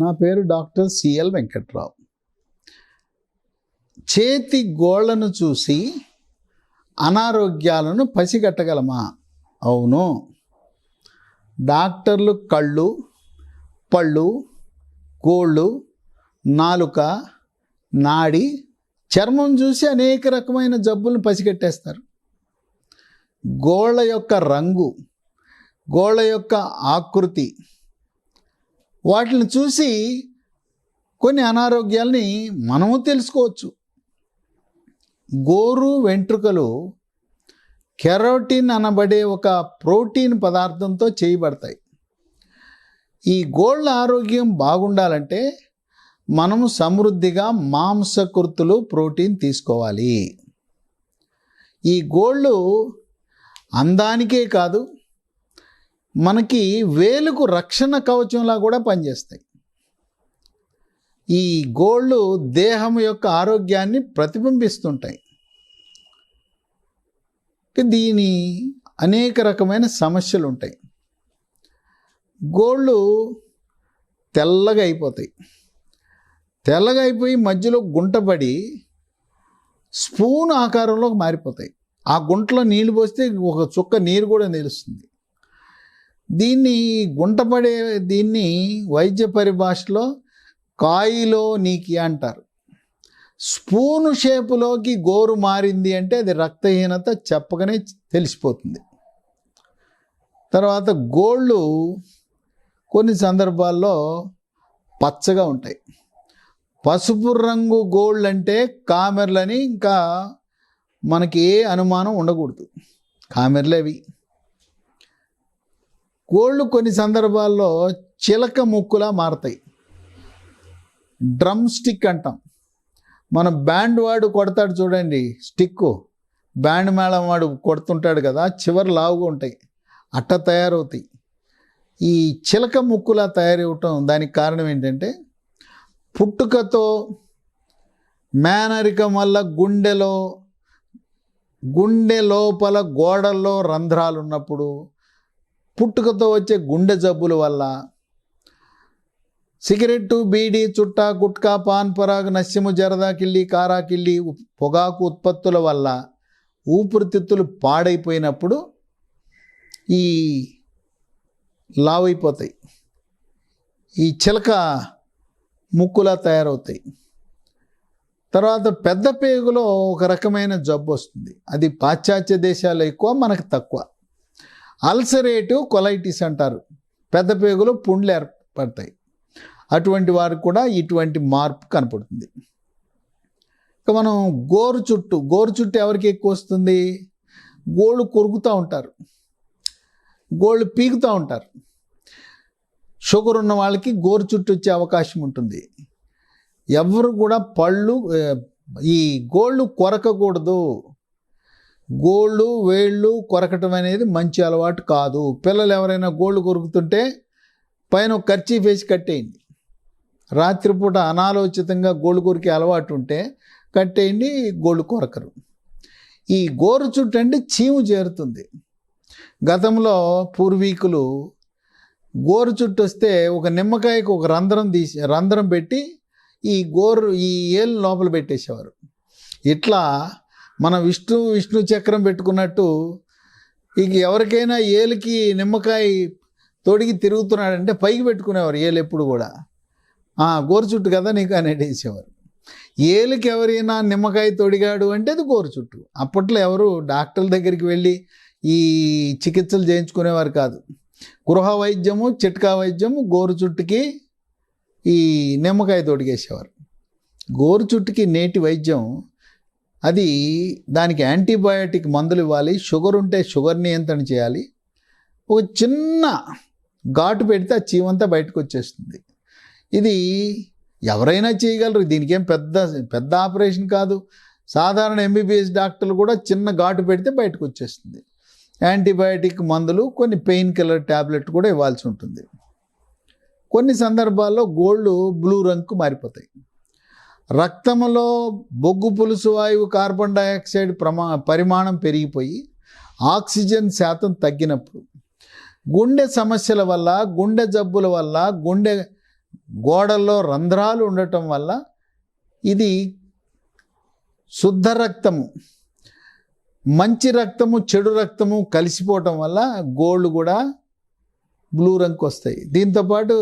నా పేరు doctor CL Venkatrao. చేతి గోళ్ళను చూసి అనారోగ్యాలను పసిగట్టగలమా? అవును. డాక్టర్లు కళ్ళు పళ్ళు గోళ్ళు నాలుక నాడి చర్మం చూసి అనేక రకమైన జబ్బులను పసిగట్టేస్తారు. గోళ్ళ యొక్క రంగు గోళ్ళ యొక్క ఆకృతి వాటిని చూసి కొన్ని అనారోగ్యాల్ని మనము తెలుసుకోవచ్చు. గోరు వెంట్రుకలు కెరోటిన్ అనబడే ఒక ప్రోటీన్ పదార్థంతో చేయబడతాయి. ఈ గోళ్ళ ఆరోగ్యం బాగుండాలంటే మనము సమృద్ధిగా మాంసకృతులు ప్రోటీన్ తీసుకోవాలి. ఈ గోళ్ళు అందానికే కాదు మనకి వేలుకు రక్షణ కవచంలా కూడా పనిచేస్తాయి. ఈ గోళ్ళు దేహం యొక్క ఆరోగ్యాన్ని ప్రతిబింబిస్తుంటాయి. దీని అనేక రకమైన సమస్యలు ఉంటాయి గోళ్ళు తెల్లగా అయిపోతాయి. తెల్లగా అయిపోయి మధ్యలో గుంటపడి స్పూన్ ఆకారంలోకి మారిపోతాయి. ఆ గుంటలో నీళ్ళు పోస్తే ఒక చుక్క నీరు కూడా నిలుస్తుంది. దీన్ని గుంటపడే దీన్ని వైద్య పరిభాషలో కాయిలో నీకి అంటారు. స్పూను షేపులోకి గోరు మారింది అంటే అది రక్తహీనత చెప్పగానే తెలిసిపోతుంది. తర్వాత గోళ్ళు కొన్ని సందర్భాల్లో పచ్చగా ఉంటాయి. పసుపు రంగు గోళ్ళు అంటే కామెర్లని ఇంకా మనకి ఏ అనుమానం ఉండకూడదు. కామెర్లు అవి. కోళ్ళు కొన్ని సందర్భాల్లో చిలక ముక్కులా మారతాయి. డ్రమ్ స్టిక్ అంటాం. మనం బ్యాండ్ వాడు కొడతాడు చూడండి స్టిక్కు బ్యాండ్ మేళం వాడు కొడుతుంటాడు కదా చివరి లావుగా ఉంటాయి అట్ట తయారవుతాయి. ఈ చిలక ముక్కులా తయారవటం దానికి కారణం ఏంటంటే పుట్టుకతో మేనరికం వల్ల గుండెలో గుండె లోపల గోడల్లో రంధ్రాలు ఉన్నప్పుడు పుట్టుకతో వచ్చే గుండె జబ్బుల వల్ల సిగరెట్టు బీడి చుట్ట గుట్కా పాన్ పరాగ్ నశ్యము జరదా కిళ్ళి కారా కిల్లి పొగాకు ఉత్పత్తుల వల్ల ఊపిరితిత్తులు పాడైపోయినప్పుడు ఈ లావైపోతాయి. ఈ చిలక ముక్కులా తయారవుతాయి. తర్వాత పెద్ద పేగులో ఒక రకమైన జబ్బు వస్తుంది. అది పాశ్చాత్య దేశాల్లో ఎక్కువ మనకు తక్కువ. అల్సరేటివ్ కొలైటిస్ అంటారు. పెద్ద పేగులో పుండ్లు ఏర్పడతాయి. అటువంటి వారికి కూడా ఇటువంటి మార్పు కనపడుతుంది. ఇక మనం గోరు చుట్టు గోరు చుట్టు ఎవరికి ఎక్కువ వస్తుంది? గోళ్ళు కొరుకుతూ ఉంటారు. గోళ్ళు పీకుతూ ఉంటారు. షుగర్ ఉన్న వాళ్ళకి గోరు చుట్టూ వచ్చే అవకాశం ఉంటుంది. ఎవరు కూడా పళ్ళు ఈ గోళ్ళు కొరకకూడదు. గోళ్ళు వేళ్ళు కొరకటం అనేది మంచి అలవాటు కాదు. పిల్లలు ఎవరైనా గోళ్ళు కొరుకుతుంటే పైన ఖర్చీ వేసి కట్టేయండి. రాత్రిపూట అనాలోచితంగా గోళ్ళు కొరికే అలవాటు ఉంటే కట్టేయండి గోళ్ళు కొరకరు. ఈ గోరు చుట్టండి చీము చేరుతుంది. గతంలో పూర్వీకులు గోరు చుట్టు వస్తే ఒక నిమ్మకాయకు ఒక రంధ్రం తీసి రంధ్రం పెట్టి ఈ గోరు ఈ ఏళ్ళు లోపల పెట్టేసేవారు. ఇట్లా మన విష్ణు విష్ణు చక్రం పెట్టుకున్నట్టు ఇక ఎవరికైనా ఏలికి నిమ్మకాయ తొడిగి తిరుగుతున్నాడంటే పైకి పెట్టుకునేవారు ఏలు ఎప్పుడు కూడా. గోరు చుట్టు కదా నీకు అనేటేసేవారు ఏలికి ఎవరైనా నిమ్మకాయ తొడిగాడు అంటే అది గోరు చుట్టు అప్పట్లో ఎవరు డాక్టర్ల దగ్గరికి వెళ్ళి ఈ చికిత్సలు చేయించుకునేవారు కాదు. గృహ వైద్యము చిట్కా వైద్యము గోరు చుట్టుకి ఈ నిమ్మకాయ తొడిగేసేవారు. గోరు చుట్టుకి నేటి వైద్యం అది దానికి యాంటీబయాటిక్ మందులు ఇవ్వాలి షుగర్ ఉంటే షుగర్ నియంత్రణ చేయాలి. ఒక చిన్న ఘాటు పెడితే ఆ చీమంతా బయటకు వచ్చేస్తుంది. ఇది ఎవరైనా చేయగలరు. దీనికి ఏం పెద్ద పెద్ద ఆపరేషన్ కాదు. సాధారణ ఎంబీబీఎస్ డాక్టర్లు కూడా చిన్న ఘాటు పెడితే బయటకు వచ్చేస్తుంది. యాంటీబయాటిక్ మందులు కొన్ని పెయిన్ కిల్లర్ ట్యాబ్లెట్ కూడా ఇవ్వాల్సి ఉంటుంది. కొన్ని సందర్భాల్లో గోళ్ళు బ్లూ రంగుకు మారిపోతాయి. రక్తంలో బొగ్గు పులుసు వాయువు కార్బన్ డయాక్సైడ్ ప్రమా పరిమాణం పెరిగిపోయి ఆక్సిజన్ శాతం తగ్గినప్పుడు గుండె సమస్యల వల్ల గుండె జబ్బుల వల్ల గుండె గోడల్లో రంధ్రాలు ఉండటం వల్ల ఇది శుద్ధ రక్తము మంచి రక్తము చెడు రక్తము కలిసిపోవటం వల్ల గోళ్ళు కూడా బ్లూ రంగుకి వస్తాయి. దీంతోపాటు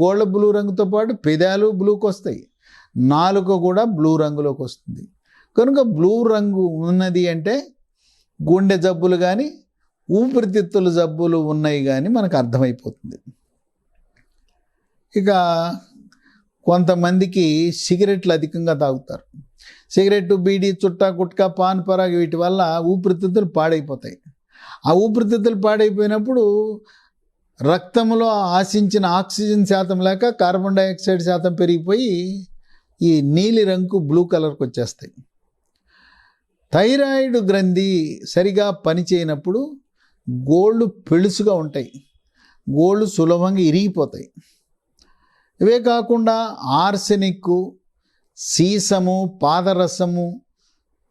గోళ్ళ బ్లూ రంగుతో పాటు పెదాలు బ్లూకి వస్తాయి. నాలుక కూడా బ్లూ రంగులోకి వస్తుంది. కనుక బ్లూ రంగు ఉన్నది అంటే గుండె జబ్బులు కానీ ఊపిరితిత్తుల జబ్బులు ఉన్నాయి కానీ మనకు అర్థమైపోతుంది. ఇక కొంతమందికి సిగరెట్లు అధికంగా తాగుతారు. సిగరెట్ బీడీ చుట్టా గుట్కా పాన్ పరాగ్ వీటి వల్ల ఊపిరితిత్తులు పాడైపోతాయి. ఆ ఊపిరితిత్తులు పాడైపోయినప్పుడు రక్తంలో ఆశించిన ఆక్సిజన్ శాతం లేక కార్బన్ డైఆక్సైడ్ శాతం పెరిగిపోయి ఈ నీలి రంగు బ్లూ కలర్కి వచ్చేస్తాయి. థైరాయిడ్ గ్రంథి సరిగా పనిచేయనప్పుడు గోళ్ళు పెళుసుగా ఉంటాయి. గోళ్ళు సులభంగా ఇరిగిపోతాయి. ఇవే కాకుండా ఆర్సెనిక్ సీసము పాదరసము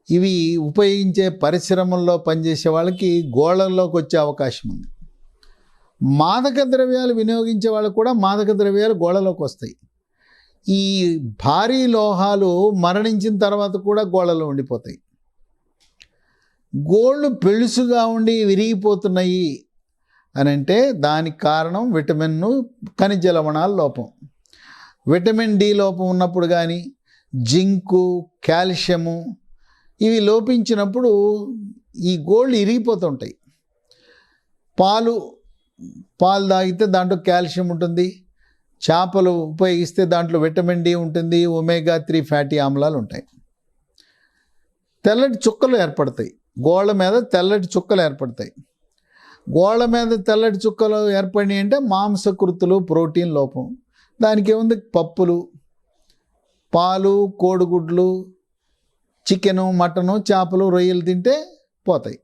ఇవి ఉపయోగించే పరిశ్రమల్లో పనిచేసే వాళ్ళకి గోళల్లోకి వచ్చే అవకాశం ఉంది. మాదక ద్రవ్యాలు వినియోగించే వాళ్ళకు కూడా మాదక ద్రవ్యాలు గోళలోకి వస్తాయి. ఈ భారీ లోహాలు మరణించిన తర్వాత కూడా గోళ్ళలో ఉండిపోతాయి. గోళ్ళు పెళుసుగా ఉండి విరిగిపోతున్నాయి అని అంటే దానికి కారణం విటమిన్ను ఖనిజ లవణాల లోపం. విటమిన్ డి లోపం ఉన్నప్పుడు కానీ జింకు కాల్షియము ఇవి లోపించినప్పుడు ఈ గోళ్ళు ఇరిగిపోతుంటాయి పాలు పాలు తాగితే దాంట్లో కాల్షియం ఉంటుంది. చేపలు ఉపయోగిస్తే దాంట్లో విటమిన్ డి ఉంటుంది ఒమేగా త్రీ ఫ్యాటీ ఆమ్లాలు ఉంటాయి. తెల్లటి చుక్కలు ఏర్పడతాయి. గోళ్ళ మీద తెల్లటి చుక్కలు ఏర్పడతాయి. గోళ్ళ మీద తెల్లటి చుక్కలు ఏర్పడినాయి అంటే మాంసకృతులు ప్రోటీన్ లోపం. దానికి ఏముంది? పప్పులు పాలు కోడిగుడ్లు చికెను మటను చేపలు రొయ్యలు తింటే పోతాయి.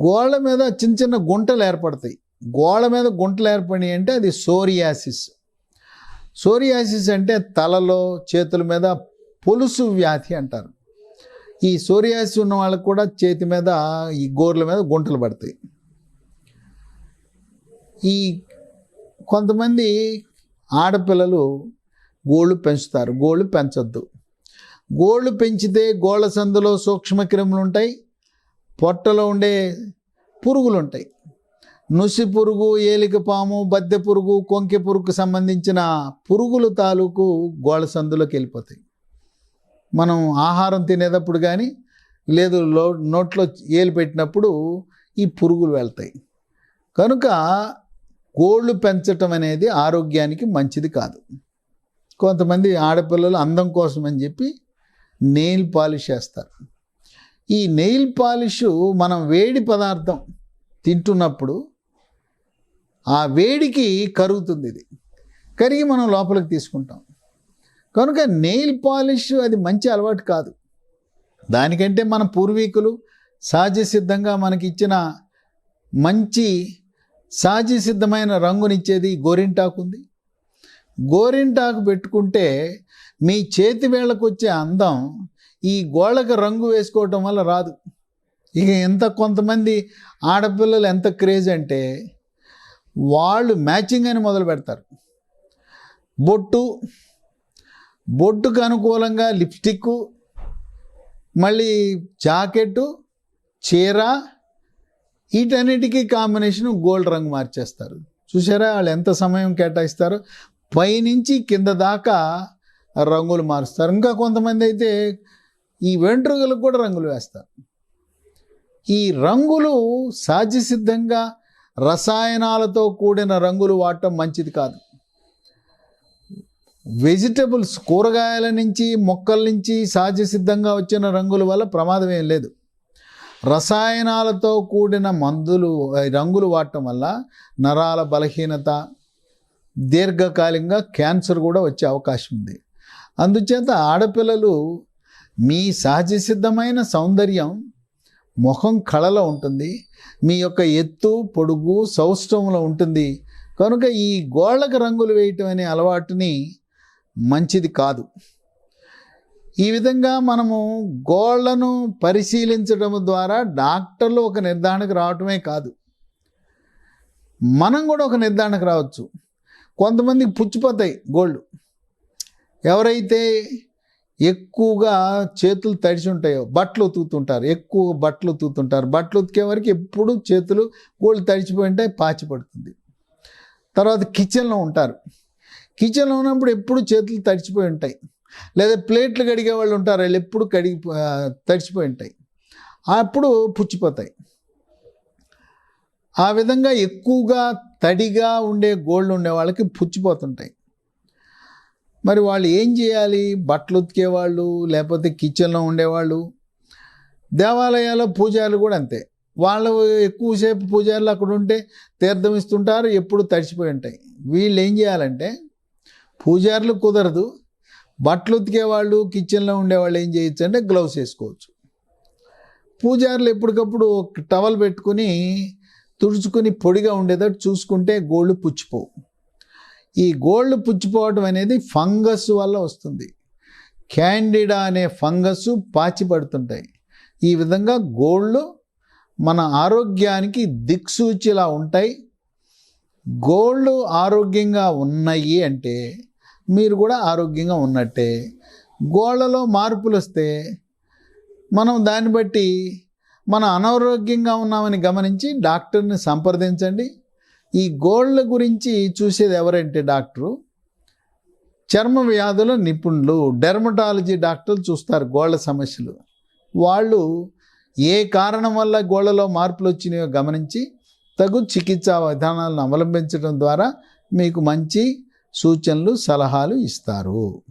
గోళ్ళ మీద చిన్న చిన్న గుంటలు ఏర్పడతాయి. గోడ మీద గుంటలు ఏర్పడినాయి అంటే అది సోరియాసిస్. సోరియాసిస్ అంటే తలలో చేతుల మీద పొలుసు వ్యాధి అంటారు. ఈ సోరియాసిస్ ఉన్న వాళ్ళకి కూడా చేతి మీద ఈ గోర్ల మీద గుంటలు పడతాయి. ఈ కొంతమంది ఆడపిల్లలు గోళ్ళు పెంచుతారు. గోళ్ళు పెంచొద్దు. గోళ్ళు పెంచితే గోళ్ళ సందులో సూక్ష్మక్రిములు ఉంటాయి పొట్టలో ఉండే పురుగులు ఉంటాయి. నుసి పురుగు ఏలిక పాము బద్దె పురుగు కొంకె పురుగుకు సంబంధించిన పురుగులు తాలూకు గోళ సందులోకి వెళ్ళిపోతాయి. మనం ఆహారం తినేటప్పుడు కానీ లేదు లో నోట్లో ఏలు పెట్టినప్పుడు ఈ పురుగులు వెళ్తాయి. కనుక కోళ్ళు పెంచటం అనేది ఆరోగ్యానికి మంచిది కాదు. కొంతమంది ఆడపిల్లలు అందం కోసం అని చెప్పి నెయిల్ పాలిష్ చేస్తారు. ఈ నెయిల్ పాలిష్ మనం వేడి పదార్థం తింటున్నప్పుడు ఆ వేడికి కరుగుతుంది ఇది. కరిగి మనం లోపలికి తీసుకుంటాం. కనుక నెయిల్ పాలిష్ అది మంచి అలవాటు కాదు. దానికంటే మన పూర్వీకులు సహజ సిద్ధంగా మనకి ఇచ్చిన మంచి సహజ సిద్ధమైన రంగునిచ్చేది గోరింటాకు ఉంది. గోరింటాకు పెట్టుకుంటే మీ చేతి వేళ్ళకు వచ్చే అందం ఈ గోళ్ళకి రంగు వేసుకోవటం వల్ల రాదు. ఇక ఎంత కొంతమంది ఆడపిల్లలు ఎంత క్రేజ్ అంటే వాళ్ళు మ్యాచింగ్ అని మొదలు పెడతారు. బొట్టు బొట్టుకు అనుకూలంగా లిప్స్టిక్ మళ్ళీ జాకెట్టు చీర వీటన్నిటికీ కాంబినేషన్ గోల్డ్ రంగు మార్చేస్తారు. చూసారా వాళ్ళు ఎంత సమయం కేటాయిస్తారు? పైనుంచి కింద దాకా రంగులు మారుస్తారు. ఇంకా కొంతమంది అయితే ఈ వెంట్రుకలకు కూడా రంగులు వేస్తారు. ఈ రంగులు సహజసిద్ధంగా రసాయనాలతో కూడిన రంగులు వాడటం మంచిది కాదు. వెజిటబుల్స్ కూరగాయల నుంచి మొక్కల నుంచి సహజ సిద్ధంగా వచ్చిన రంగుల వల్ల ప్రమాదం ఏం లేదు. రసాయనాలతో కూడిన మందులు రంగులు వాడటం వల్ల నరాల బలహీనత దీర్ఘకాలికంగా క్యాన్సర్ కూడా వచ్చే అవకాశం ఉంది. అందుచేత ఆడపిల్లలు మీ సహజ సిద్ధమైన సౌందర్యం ముఖం కళలో ఉంటుంది మీ యొక్క ఎత్తు పొడుగు సౌష్టంలో ఉంటుంది. కనుక ఈ గోళ్ళకు రంగులు వేయటం అనే అలవాటుని మంచిది కాదు. ఈ విధంగా మనము గోళ్ళను పరిశీలించడం ద్వారా డాక్టర్లు ఒక నిర్ధారణకు రావటమే కాదు. మనం కూడా ఒక నిర్ధారణకు రావచ్చు. కొంతమందికి పుచ్చిపోతాయి గోల్డ్ ఎవరైతే ఎక్కువగా చేతులు తడిచి ఉంటాయో బట్టలు ఉతుకుతుంటారు. ఎక్కువ బట్టలు ఉతుకుతుంటారు. బట్టలు ఉతికే వరకు ఎప్పుడు చేతులు గోల్డ్ తడిచిపోయి ఉంటాయి పాచి పడుతుంది. తర్వాత కిచెన్లో ఉంటారు. కిచెన్లో ఉన్నప్పుడు ఎప్పుడు చేతులు తడిచిపోయి ఉంటాయి. లేదా ప్లేట్లు కడిగే వాళ్ళు ఉంటారు వాళ్ళు ఎప్పుడు కడిగి తడిచిపోయి ఉంటాయి. అప్పుడు పుచ్చిపోతాయి. ఆ విధంగా ఎక్కువగా తడిగా ఉండే గోళ్ళు ఉండే వాళ్ళకి పుచ్చిపోతుంటాయి. మరి వాళ్ళు ఏం చేయాలి? బట్టలు ఉతికేవాళ్ళు లేకపోతే కిచెన్లో ఉండేవాళ్ళు? దేవాలయాల్లో పూజారులు కూడా అంతే. వాళ్ళు ఎక్కువసేపు పూజారులు అక్కడ ఉంటే తీర్థం ఇస్తుంటారు ఎప్పుడు తడిచిపోయి ఉంటాయి. వీళ్ళు ఏం చేయాలంటే పూజారులు కుదరదు. బట్టలు ఉతికేవాళ్ళు కిచెన్లో ఉండేవాళ్ళు ఏం చేయొచ్చు అంటే గ్లౌస్ వేసుకోవచ్చు. పూజారులు ఎప్పటికప్పుడు టవల్ పెట్టుకుని తుడుచుకుని పొడిగా ఉండేటట్టు చూసుకుంటే గోళ్ళు పుచ్చిపోవు. ఈ గోళ్ళు పుచ్చిపోవటం అనేది ఫంగస్ వల్ల వస్తుంది. క్యాండిడా అనే ఫంగస్ పాచి పడుతుంటాయి. ఈ విధంగా గోళ్ళు మన ఆరోగ్యానికి దిక్సూచిలా ఉంటాయి. గోళ్ళు ఆరోగ్యంగా ఉన్నాయి అంటే మీరు కూడా ఆరోగ్యంగా ఉన్నట్టే. గోళ్ళలో మార్పులు వస్తే మనం దాన్ని బట్టి మనం అనారోగ్యంగా ఉన్నామని గమనించి డాక్టర్ని సంప్రదించండి. ఈ గోళ్ళ గురించి చూసేది ఎవరంటే డాక్టరు? చర్మ వ్యాధుల నిపుణులు డెర్మటాలజీ డాక్టర్లు చూస్తారు గోళ్ళ సమస్యలు. వాళ్ళు ఏ కారణం వల్ల గోళ్ళలో మార్పులు వచ్చినాయో గమనించి తగు చికిత్సా విధానాలను అవలంబించడం ద్వారా మీకు మంచి సూచనలు సలహాలు ఇస్తారు.